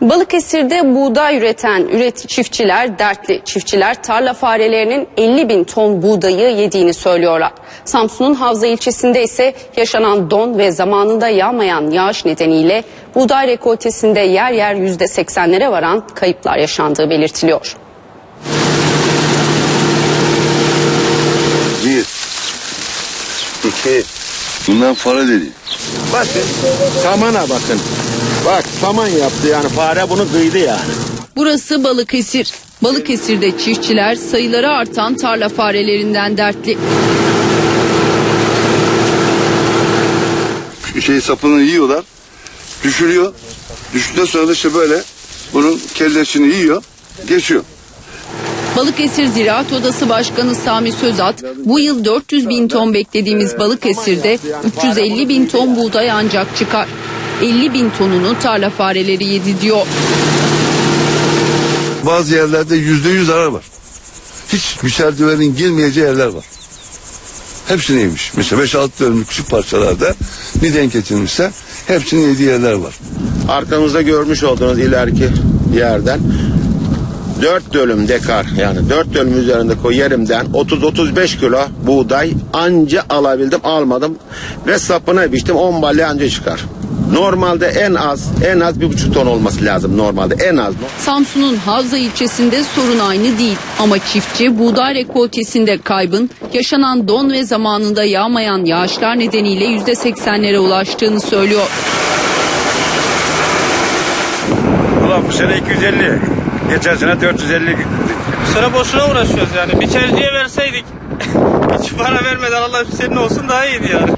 Balıkesir'de buğday üreten üret çiftçiler dertli. Çiftçiler tarla farelerinin 50 bin ton buğdayı yediğini söylüyorlar. Samsun'un Havza ilçesinde ise yaşanan don ve zamanında yağmayan yağış nedeniyle buğday rekoltesinde yer yer %80'lere varan kayıplar yaşandığı belirtiliyor. Bir, iki, bundan fare dedi. Bakın samana bakın. Bak saman yaptı yani fare bunu kıydı yani. Burası Balıkesir. Balıkesir'de çiftçiler sayıları artan tarla farelerinden dertli. Şey sapını yiyorlar, düşürüyor. Düştükten sonra da işte böyle bunun kellesini yiyor, geçiyor. Balıkesir Ziraat Odası Başkanı Sami Sözat, bu yıl 400 bin ton beklediğimiz Balıkesir'de 350 bin ton buğday ancak çıkar. 50 bin tonunu tarla fareleri yedi diyor. Bazı yerlerde yüzde yüz zarar var. Hiç müserdivenin girmeyeceği yerler var. Hepsini yemiş. Mesela 5-6 dönümlük küçük parçalarda bir denk getirmişse hepsini yediği yerler var. Arkamızda görmüş olduğunuz ileriki yerden 4 dönüm dekar yani 4 dönüm üzerinde koy yerimden 30-35 kilo buğday anca alabildim almadım ve sapına biçtim 10 balya anca çıkar. Normalde en az en az bir buçuk ton olması lazım normalde en az. Samsun'un Havza ilçesinde sorun aynı değil ama çiftçi buğday rekoltesinde kaybın yaşanan don ve zamanında yağmayan yağışlar nedeniyle %80'lere ulaştığını söylüyor. Ulan bu sene 250. Geçen sene 450. Bu sene boşuna uğraşıyoruz yani. Bir çerciye verseydik hiç para vermeden Allah senin olsun daha iyiydi yani.